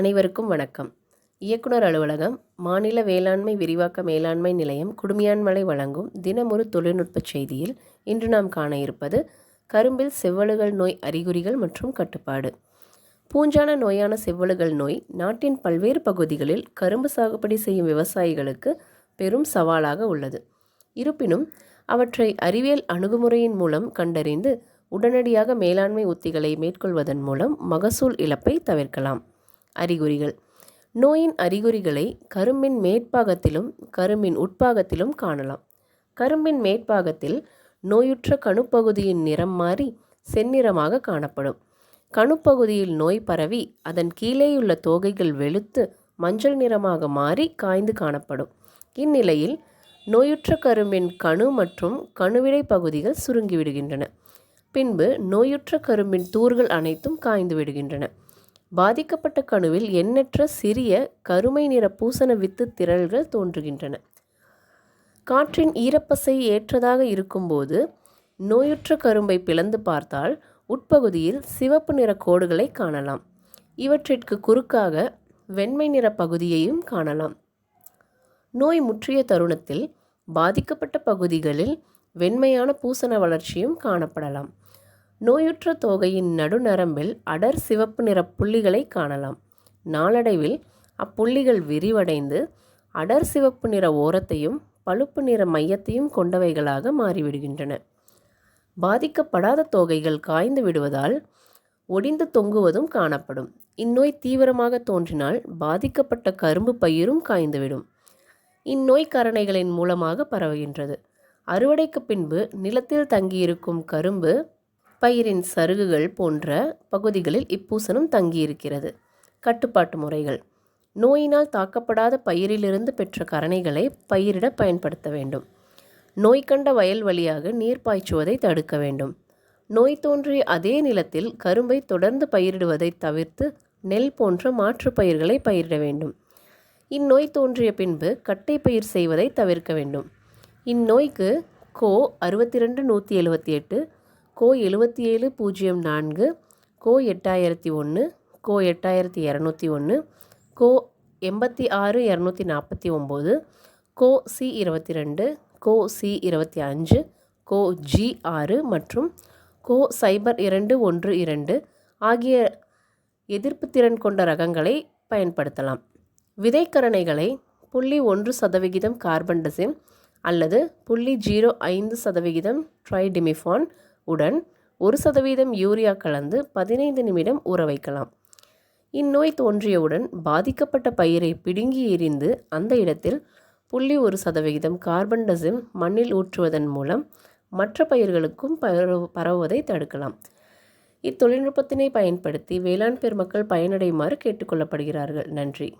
அனைவருக்கும் வணக்கம். இயக்குனர் அலுவலகம் மாநில வேளாண்மை விரிவாக்க மேலாண்மை நிலையம் குடுமியான்மலை வழங்கும் தினமொரு தொழில்நுட்ப செய்தியில் இன்று நாம் காண இருப்பது கரும்பில் செவ்வழுகள் நோய் அறிகுறிகள் மற்றும் கட்டுப்பாடு. பூஞ்சான நோயான செவ்வழுகள் நோய் நாட்டின் பல்வேறு பகுதிகளில் கரும்பு சாகுபடி செய்யும் விவசாயிகளுக்கு பெரும் சவாலாக உள்ளது. இருப்பினும் அவற்றை அறிவியல் அணுகுமுறையின் மூலம் கண்டறிந்து உடனடியாக மேலாண்மை உத்திகளை மேற்கொள்வதன் மூலம் மகசூல் இழப்பை தவிர்க்கலாம். அறிகுறிகள். நோயின் அறிகுறிகளை கரும்பின் மேற்பாகத்திலும் கரும்பின் உட்பாகத்திலும் காணலாம். கரும்பின் மேற்பாகத்தில் நோயுற்ற கணுப்பகுதியின் நிறம் மாறி செந்நிறமாக காணப்படும். கணுப்பகுதியில் நோய் பரவி அதன் கீழேயுள்ள தோகைகள் வெளுத்து மஞ்சள் நிறமாக மாறி காய்ந்து காணப்படும். இந்நிலையில் நோயுற்ற கரும்பின் கணு மற்றும் கணுவிடை பகுதிகள் சுருங்கிவிடுகின்றன பின்பு நோயுற்ற கரும்பின் தூர்கள் அனைத்தும் காய்ந்து விடுகின்றன. பாதிக்கப்பட்ட கணுவில் எண்ணற்ற சிறிய கருமை நிற பூசண வித்து திரள்கள் தோன்றுகின்றன. காற்றின் ஈரப்பசை ஏற்றதாக இருக்கும்போது நோயுற்ற கரும்பை பிளந்து பார்த்தால் உட்பகுதியில் சிவப்பு நிற கோடுகளை காணலாம். இவற்றிற்கு குறுக்காக வெண்மை நிற பகுதியையும் காணலாம். நோய் முற்றிய தருணத்தில் பாதிக்கப்பட்ட பகுதிகளில் வெண்மையான பூசண வளர்ச்சியும் காணப்படலாம். நோயுற்ற தோகையின் நடுநரம்பில் அடர் சிவப்பு நிற புள்ளிகளை காணலாம். நாளடைவில் அப்புள்ளிகள் விரிவடைந்து அடர் சிவப்பு நிற ஓரத்தையும் பழுப்பு நிற மையத்தையும் கொண்டவைகளாக மாறிவிடுகின்றன. பாதிக்கப்படாத தோகைகள் காய்ந்து விடுவதால் ஒடிந்து தொங்குவதும் காணப்படும். இந்நோய் தீவிரமாக தோன்றினால் பாதிக்கப்பட்ட கரும்பு பயிரும் காய்ந்துவிடும். இந்நோய் கரணைகளின் மூலமாக பரவுகின்றது. அறுவடைக்கு பின்பு நிலத்தில் தங்கியிருக்கும் கரும்பு பயிரின் சருகுகள் போன்ற பகுதிகளில் இப்பூசணம் தங்கியிருக்கிறது. கட்டுப்பாட்டு முறைகள். நோயினால் தாக்கப்படாத பயிரிலிருந்து பெற்ற கரணைகளை பயிரிட பயன்படுத்த வேண்டும். நோய் கண்ட வயல் வழியாக நீர் பாய்ச்சுவதை தடுக்க வேண்டும். நோய் தோன்றிய அதே நிலத்தில் கரும்பை தொடர்ந்து பயிரிடுவதை தவிர்த்து நெல் போன்ற மாற்று பயிர்களை பயிரிட வேண்டும். இந்நோய் தோன்றிய பின்பு கட்டை பயிர் செய்வதை தவிர்க்க வேண்டும். இந்நோய்க்கு கோ அறுபத்தி ரெண்டு நூற்றி எழுபத்தி எட்டு கோ எழுபத்தி ஏழு பூஜ்ஜியம் நான்கு கோ எட்டாயிரத்தி ஒன்று கோ எட்டாயிரத்தி இரநூத்தி ஒன்று கோ எண்பத்தி ஆறு இரநூத்தி நாற்பத்தி ஒம்பது கோ சி இருபத்தி ரெண்டு கோ சி இருபத்தி அஞ்சு கோ ஜி ஆறு மற்றும் கோ சைபர் இரண்டு ஒன்று இரண்டு ஆகிய எதிர்ப்பு திறன் கொண்ட ரகங்களை பயன்படுத்தலாம். விதைக்கரணைகளை புள்ளி ஒன்று சதவிகிதம் கார்பன் டசிம் அல்லது புள்ளி ஜீரோ ஐந்து சதவிகிதம் ட்ரைடிமிஃபான் உடன் ஒரு சதவீதம் யூரியா கலந்து பதினைந்து நிமிடம் ஊற வைக்கலாம். இந்நோய் தோன்றியவுடன் பாதிக்கப்பட்ட பயிரை பிடுங்கி எறிந்து அந்த இடத்தில் புள்ளி ஒரு சதவிகிதம் கார்பன் டசிம் மண்ணில் ஊற்றுவதன் மூலம் மற்ற பயிர்களுக்கும் பரவு பரவுவதை தடுக்கலாம். இத்தொழில்நுட்பத்தினை பயன்படுத்தி வேளாண் பெருமக்கள் பயனடையுமாறு கேட்டுக்கொள்ளப்படுகிறார்கள். நன்றி.